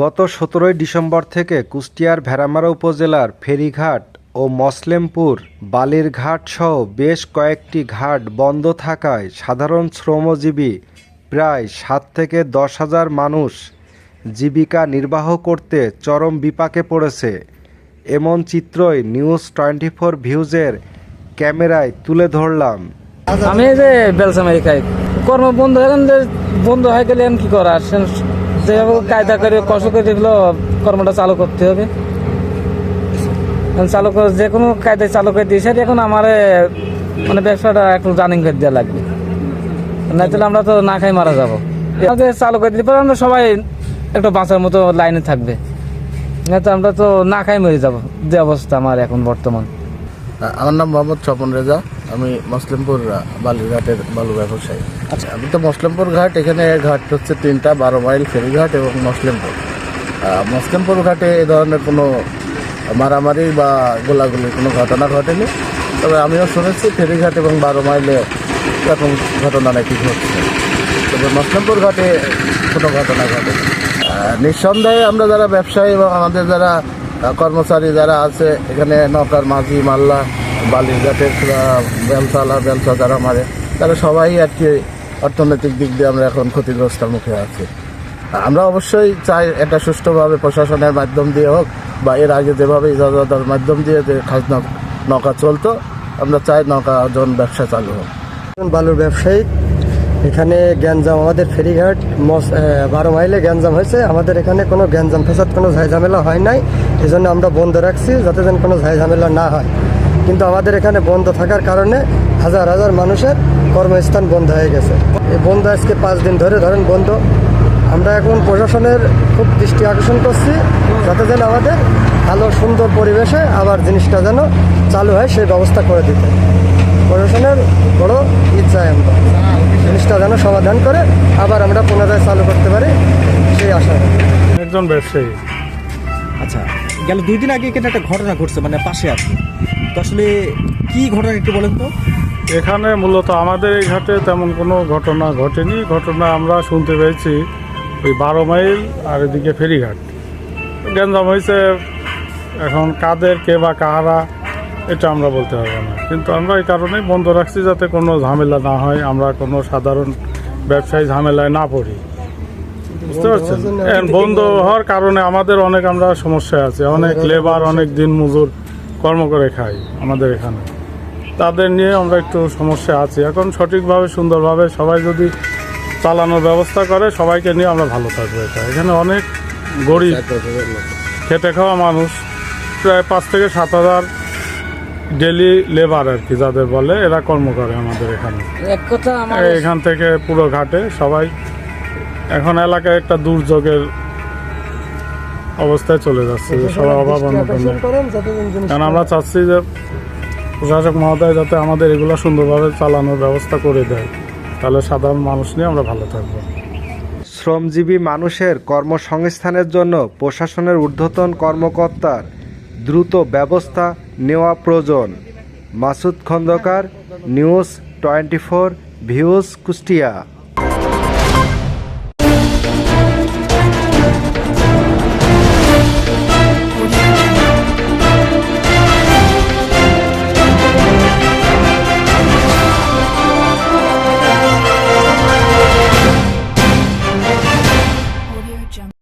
গত সতেরোই ডিসেম্বর থেকে কুষ্টিয়ার ভেড়ামারা উপজেলার ফেরিঘাট ও মসলেমপুর, বালিরঘাট সহ বেশ কয়েকটি ঘাট বন্ধ থাকায় সাধারণ শ্রমজীবী প্রায় সাত থেকে দশ হাজার মানুষ জীবিকা নির্বাহ করতে চরম বিপাকে পড়েছে। এমন চিত্রই নিউজ টোয়েন্টি ফোর ভিউজের ক্যামেরায় তুলে ধরলাম। আমি যে বেলস আমেরিকায় কর্ম বন্ধ এখন যে বন্ধ হয়ে গেলে কি করার যেভাবে কায়দা করে কষ্ট করে দেখল কর্মটা চালু করতে হবে। চালু করে যে কোনো কায়দায় চালু করে দিয়েছে এখন আমার মানে ব্যবসাটা একটু রানিং করে দেওয়া লাগবে। না তাহলে আমরা তো না খাই মারা যাব। চালু করে দিতে পারে আমরা সবাই একটু বাঁচার মতো লাইনে থাকবে। না তো আমরা তো না খাই মরে যাব, যে অবস্থা আমার এখন বর্তমান। আমার নাম মোহাম্মদ স্বপন রেজা, আমি মুসলিমপুর বালুরঘাটের বালু ব্যবসায়ী। আচ্ছা আমি তো মসলিমপুর ঘাট এখানে ঘাট হচ্ছে তিনটা বারো মাইল ফেরিঘাট এবং মসলিমপুর। মসলিমপুর ঘাটে এ ধরনের কোনো মারামারি বা গোলাগুলির কোনো ঘটনা ঘটেনি। তবে আমিও শুনেছি ফেরিঘাট এবং বারো মাইলে এরকম ঘটনা নাকি ঘটছে। তবে মসলিমপুর ঘাটে কোনো ঘটনা আহ, নিঃসন্দেহে আমরা যারা ব্যবসায়ী এবং আমাদের যারা কর্মচারী যারা আছে এখানে নৌকার মাঝি মাল্লা বালিরঘাটের আহ, বেলতলা বেলচা যারা মারে তারা সবাই আর কি অর্থনৈতিক দিক দিয়ে আমরা এখন ক্ষতিগ্রস্তের মুখে আছি। আমরা অবশ্যই চাই এটা সুষ্ঠুভাবে প্রশাসনের মাধ্যম দিয়ে হোক বা এর আগে যেভাবে ইজাজতের মাধ্যম দিয়ে যে খাজনা নৌকা চলতো, আমরা চাই নৌকা জন ব্যবসা চালু হোক। বালুর ব্যবসায়ী, এখানে গ্যাঞ্জাম, আমাদের ফেরিঘাট বারো মাইলে গ্যাঞ্জাম হয়েছে। আমাদের এখানে কোনো গ্যাঞ্জাম ফেসাদ, কোনো ঝামেলা হয় নাই। এই জন্য আমরা বন্ধ রাখছি, যাতে যেন কোনো ঝামেলা না হয়। কিন্তু আমাদের এখানে বন্ধ থাকার কারণে হাজার হাজার মানুষের কর্মস্থান বন্ধ হয়ে গেছে। এই বন্ধ আজকে পাঁচ দিন ধরে ধরেন বন্ধ। আমরা এখন প্রশাসনের খুব দৃষ্টি আকর্ষণ করছি যাতে যেন আমাদের ভালো সুন্দর পরিবেশে আবার জিনিসটা যেন চালু হয় সেই ব্যবস্থা করে দিতে। প্রশাসনের বড় ইচ্ছা আমরা জিনিসটা যেন সমাধান করে আবার আমরা পুনরায় চালু করতে পারি সেই আশা। একজন ব্যবসায়ী। আচ্ছা গেল দুই দিন আগে এখানে একটা ঘটনা ঘটছে মানে পাশে আছে আসলে কি ঘটনা একটু বলেন তো? এখানে মূলত আমাদের এই ঘাটে তেমন কোনো ঘটনা ঘটেনি। ঘটনা আমরা শুনতে পেয়েছি ওই বারো মাইল আর এদিকে ফেরিঘাট। গ্যাঞ্জাম হয়েছে, এখন কাদের কে বা কাহারা এটা আমরা বলতে পারব না। কিন্তু আমরা এই কারণেই বন্ধ রাখছি যাতে কোনো ঝামেলা না হয়, আমরা কোনো সাধারণ ব্যবসায়ী ঝামেলায় না পড়ি। বুঝতে পারছেন? বন্ধ হওয়ার কারণে আমাদের অনেক আমরা সমস্যায় আছে। অনেক লেবার অনেক দিন মজুর কর্ম করে খাই আমাদের এখানে। তাদের নিয়ে আমরা একটু সমস্যা আছি। এখন সঠিকভাবে সুন্দরভাবে সবাই যদি চালানোর ব্যবস্থা করে সবাইকে নিয়ে আমরা ভালো থাকব এটা। এখানে অনেক গরিব খেটে খাওয়া মানুষ প্রায় পাঁচ থেকে সাত হাজার ডেলি লেবার আর কি যাদের বলে এরা কর্ম করে আমাদের এখানে। এক কথা এখান থেকে পুরো ঘাটে সবাই এখন এলাকায় একটা দুর্যোগের অবস্থায় চলে যাচ্ছে যে সবাই অভাব অনটনে। কারণ আমরা চাচ্ছি যে প্রশাসক মহোদয় যাতে আমাদের এগুলো সুন্দরভাবে চালানোর ব্যবস্থা করে দেয় তাহলে সাধারণ মানুষ নিয়ে আমরা ভালো থাকব। শ্রমজীবী মানুষের কর্মসংস্থানের জন্য প্রশাসনের ঊর্ধ্বতন কর্মকর্তার দ্রুত ব্যবস্থা নেওয়া প্রয়োজন। Masud Khandakar news twenty four views Kushtia.